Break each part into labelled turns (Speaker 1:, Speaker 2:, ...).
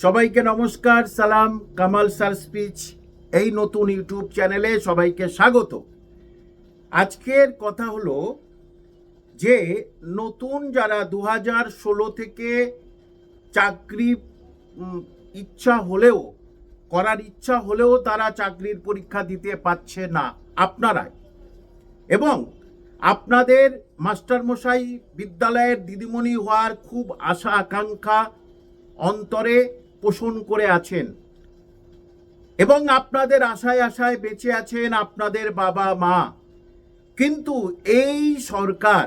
Speaker 1: সবাইকে নমস্কার, সালাম, কামাল স্যার স্পিচ, এই নতুন ইউটিউব চ্যানেলে সবাইকে স্বাগত। আজকের কথা হলো যে নতুন যারা দু হাজার ষোলো থেকে চাকরি ইচ্ছা হলেও, করার ইচ্ছা হলেও তারা চাকরির পরীক্ষা দিতে পারছে না আপনারাই। এবং আপনাদের মাস্টারমশাই বিদ্যালয়ের দিদিমণি হওয়ার খুব আশা আকাঙ্ক্ষা অন্তরে পোষণ করে আছেন। এবং আপনাদের আশায় আশায় বেঁচে আছেন আপনাদের বাবা মা। কিন্তু এই সরকার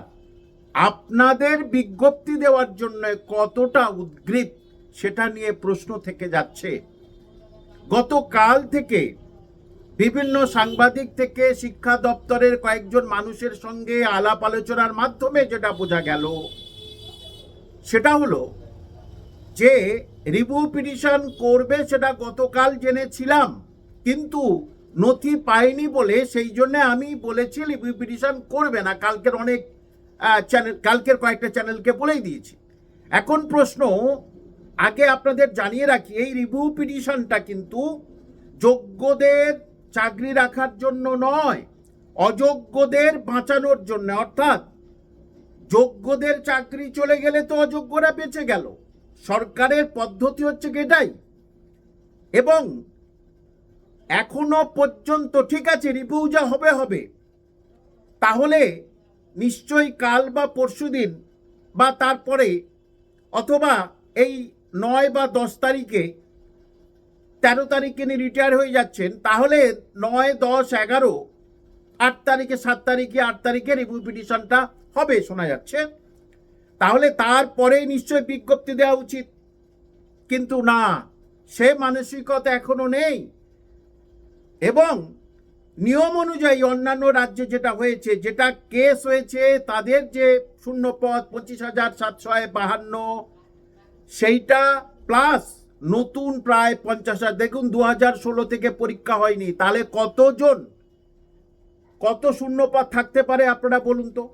Speaker 1: আপনাদের বিজ্ঞপ্তি দেওয়ার জন্য কতটা উদ্গ্রীব সেটা নিয়ে প্রশ্ন থেকে যাচ্ছে। গতকাল থেকে বিভিন্ন সাংবাদিক থেকে শিক্ষা দপ্তরের কয়েকজন মানুষের সঙ্গে আলাপ আলোচনার মাধ্যমে যেটা বোঝা গেল, সেটা হলো যে রিভিউ পিটিশন করবে সেটা গতকাল জেনেছিলাম, কিন্তু নথি পাইনি বলে সেই জন্য আমি বলেছি রিভিউ পিটিশন করবে না। কালকের অনেক চ্যানেল কালকের কয়েকটা চ্যানেলকে বলেই দিয়েছি। এখন প্রশ্ন, আগে আপনাদের জানিয়ে রাখি, এই রিভিউ পিটিশনটা কিন্তু যোগ্যদের চাকরি রাখার জন্য নয়, অযোগ্যদের বাঁচানোর জন্য। অর্থাৎ, যোগ্যদের চাকরি চলে গেলে তো অযোগ্যরা বেঁচে গেল। সরকারের পদ্ধতি হচ্ছে কি এটাই? এবং এখনও পর্যন্ত ঠিক আছে, রিভিউ যা হবে হবে। তাহলে নিশ্চয়ই কাল বা পরশুদিন বা তারপরে অথবা এই নয় বা দশ তারিখে তেরো তারিখে ইনি রিটায়ার হয়ে যাচ্ছেন, তাহলে নয়, দশ, এগারো, আট তারিখে, সাত তারিখে, আট তারিখে রিভিউ পিটিশনটা হবে, শোনা যাচ্ছে। তাহলে তারপরে নিশ্চয় বিজ্ঞপ্তি দেওয়া উচিত। কিন্তু না, সে মানসিকতা এখনও নেই। এবং নিয়ম অনুযায়ী অন্যান্য রাজ্যে যেটা হয়েছে, যেটা কেস হয়েছে, তাদের যে শূন্য পদ, পঁচিশ হাজার সাতশো বাহান্ন, সেইটা প্লাস নতুন প্রায় পঞ্চাশ হাজার। দেখুন, দু হাজার ষোলো থেকে পরীক্ষা হয়নি। তাহলে কতজন? কত শূন্যপদ থাকতে পারে আপনারা বলুন তো?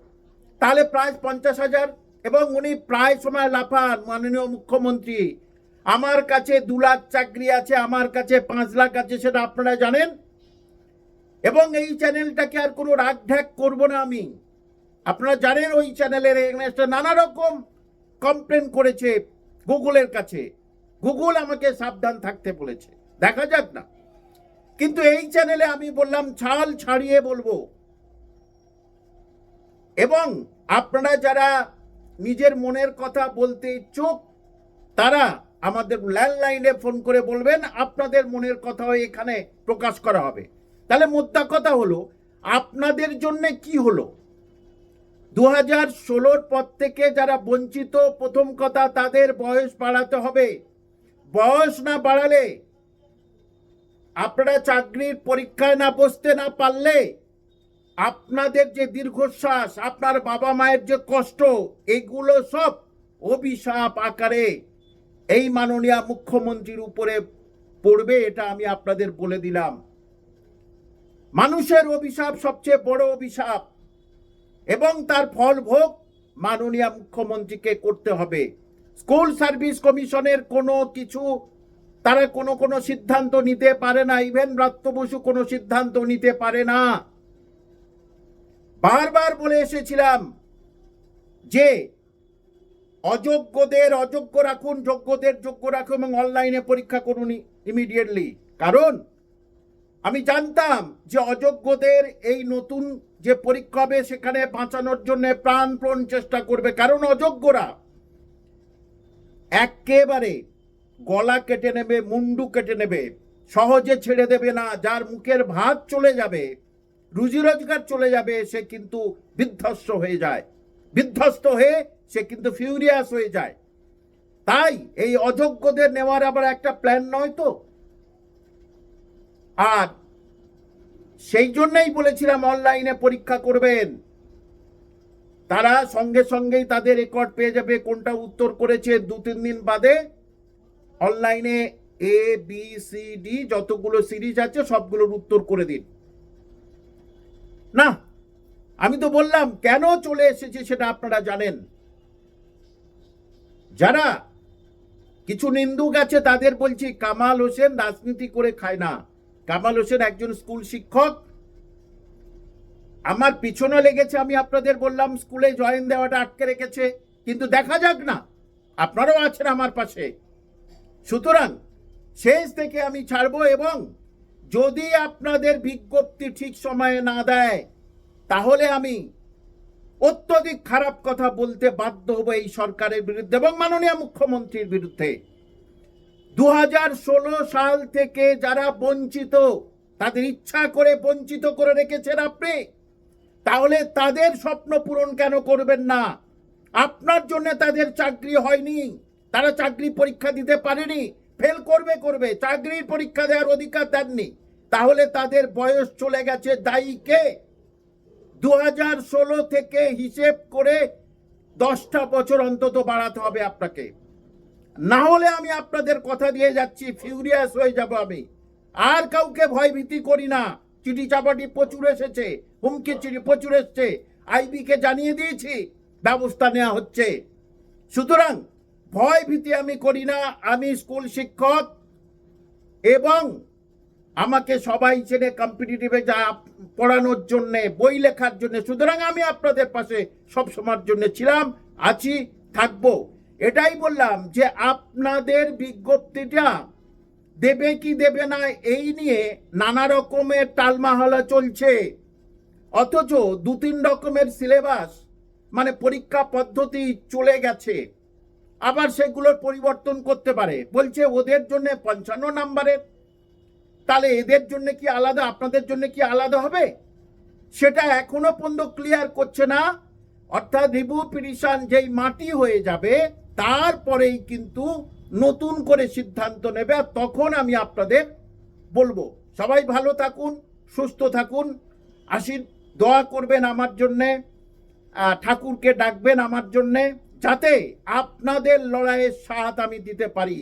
Speaker 1: তাহলে প্রায় পঞ্চাশ হাজার এবং উনি প্রায় সময় লাফান, মাননীয় মুখ্যমন্ত্রী। আমার কাছে দু লাখ চাকরি আছে, আমার কাছে পাঁচ লাখ আছে, সেটা আপনারা জানেন? এবং এই চ্যানেলটাকে আর কোনো রাগ ঢ্যাক করব না আমি। আপনারা জানেন ওই চ্যানেলের নানা রকম কমপ্লেন করেছে গুগলের কাছে। গুগল আমাকে সাবধান থাকতে বলেছে। দেখা যাক না। কিন্তু এই চ্যানেলে আমি বললাম, ছাল ছাড়িয়ে বলব। এবং আপনারা যারা নিজের মনের কথা বলতে ইচ্ছুক, তারা আমাদের ল্যান্ডলাইনে ফোন করে বলবেন, আপনাদের মনের কথাও এখানে প্রকাশ করা হবে। তাহলে মোদ্দা কথা হলো, আপনাদের জন্য কি হলো? দু হাজার ষোলোর পর থেকে যারা বঞ্চিত, প্রথম কথা তাদের বয়স বাড়াতে হবে। বয়স না বাড়ালে আপনারা চাকরির পরীক্ষায় না বসতে না পারলে আপনাদের যে দীর্ঘশ্বাস, আপনার বাবা মায়ের যে কষ্ট, এগুলো সব অভিশাপ আকারে এই মাননীয় মুখ্যমন্ত্রীর উপরে পড়বে, এটা আমি আপনাদের বলে দিলাম। মানুষের অভিশাপ সবচেয়ে বড় অভিশাপ, এবং তার ফল ভোগ মাননীয় মুখ্যমন্ত্রীকে করতে হবে। স্কুল সার্ভিস কমিশনের কোনো কিছু, তারা কোনো কোনো সিদ্ধান্ত নিতে পারে না, ইভেন ব্রাত্য বসু কোনো সিদ্ধান্ত নিতে পারে না। বারবার বলে এসেছিলাম যে অযোগ্যদের অযোগ্য রাখুন, যোগ্যদের যোগ্য রাখুন এবং অনলাইনে পরীক্ষা করুন ইমিডিয়েটলি কারণ আমি জানতাম যে অযোগ্যদের এই নতুন যে পরীক্ষা হবে সেখানে বাঁচানোর জন্য প্রাণপণ চেষ্টা করবে। কারণ অযোগ্যরা একেবারে গলা কেটে নেবে, মুন্ডু কেটে নেবে, সহজে ছেড়ে দেবে না, যার মুখের ভাত চলে যাবে রুজি রোজগার চলে যাবে, সে কিন্তু বিধ্বস্ত হয়ে যায়। বিধ্বস্ত হয়ে সে কিন্তু ফিউরিয়াস হয়ে যায়। তাই এই অযোগ্যদের নেওয়ার আবার একটা প্ল্যান নয় তো? আর সেই জন্যই বলেছিলাম অনলাইনে পরীক্ষা করবেন। তারা সঙ্গে সঙ্গেই তাদের রেকর্ড পেয়ে যাবে, কোনটা উত্তর করেছে দু তিন দিন বাদে। অনলাইনে এ বি সি ডি যতগুলো সিরিজ আছে সবগুলোর উত্তর করে দিন। না, আমি তো বললাম, কেন চলে এসেছে সেটা আপনারা জানেন। যারা কিছু নিন্দুক আছে তাদের বলছি, কামাল হোসেন রাজনীতি করে খায় না। কামাল হোসেন একজন স্কুল শিক্ষক। আমার পিছনে লেগেছে, আমি আপনাদের বললাম, স্কুলে জয়েন দেওয়াটা আটকে রেখেছে, কিন্তু দেখা যাক না, আপনারাও আছেন আমার পাশে। সুতরাং, শেষ থেকে আমি ছাড়বো এবং যদি আপনাদের বিজ্ঞপ্তি ঠিক সময়ে না দেয়, তাহলে আমি অত্যধিক খারাপ কথা বলতে বাধ্য হব এই সরকারের বিরুদ্ধে এবং মাননীয় মুখ্যমন্ত্রীর বিরুদ্ধে। দু হাজার ষোলো সাল থেকে যারা বঞ্চিত, তাদের ইচ্ছা করে বঞ্চিত করে রেখেছেন আপনি, তাহলে তাদের স্বপ্ন পূরণ কেন করবেন না? আপনার জন্য তাদের চাকরি হয়নি, তারা চাকরি পরীক্ষা দিতে পারেনি ফেল করবে করবে। চাকরির পরীক্ষা দেওয়ার অধিকার দেননি। তাহলে তাদের বয়স চলে গেছে দায়ীকে দু হাজার ষোলো থেকে হিসেব করে দশটা বছর অন্তত বাড়াতে হবে আপনাকে। না হলে আমি আপনাদের কথা দিয়ে যাচ্ছি ফিউরিয়াস হয়ে যাব আমি। আর কাউকে ভয়ভীতি করি না। চিঠি চাপাটি প্রচুর এসেছে, হুমকি চিঠি প্রচুর এসছে। আইবিকে জানিয়ে দিয়েছি, ব্যবস্থা নেওয়া হচ্ছে। সুতরাং ভয় ভীতি আমি করি না, আমি স্কুল শিক্ষক এবং আমাকে সবাই চেনে কম্পিটিটিভে যা পড়ানোর জন্য, বই লেখার জন্য। সুতরাং আমি আপনাদের পাশে সব সময়ের জন্য ছিলাম, আছি, থাকব। এটাই বললাম যে আপনাদের বিজ্ঞপ্তিটা দেবে কি দেবে না, এই নিয়ে নানা রকমের টালমাহালা চলছে। অথচ দু তিন রকমের সিলেবাস মানে পরীক্ষা পদ্ধতি চলে গেছে। আবার সেগুলোর পরিবর্তন করতে পারে। বলছে ওদের জন্য পঞ্চান্ন নাম্বারের। তাহলে এদের জন্য কি আলাদা? আপনাদের জন্য কি আলাদা হবে? সেটা এখনও পর্যন্ত ক্লিয়ার করছে না। অর্থাৎ রিভিউ পিটিশন যেই মাটি হয়ে যাবে, তারপরেই কিন্তু নতুন করে সিদ্ধান্ত নেবে। আর তখন আমি আপনাদের বলব, সবাই ভালো থাকুন, সুস্থ থাকুন, আশীর দোয়া করবেন আমার জন্যে ঠাকুরকে ডাকবেন আমার জন্যে। যাতে আপনাদের লড়াইয়ের সাথ আমি দিতে পারি।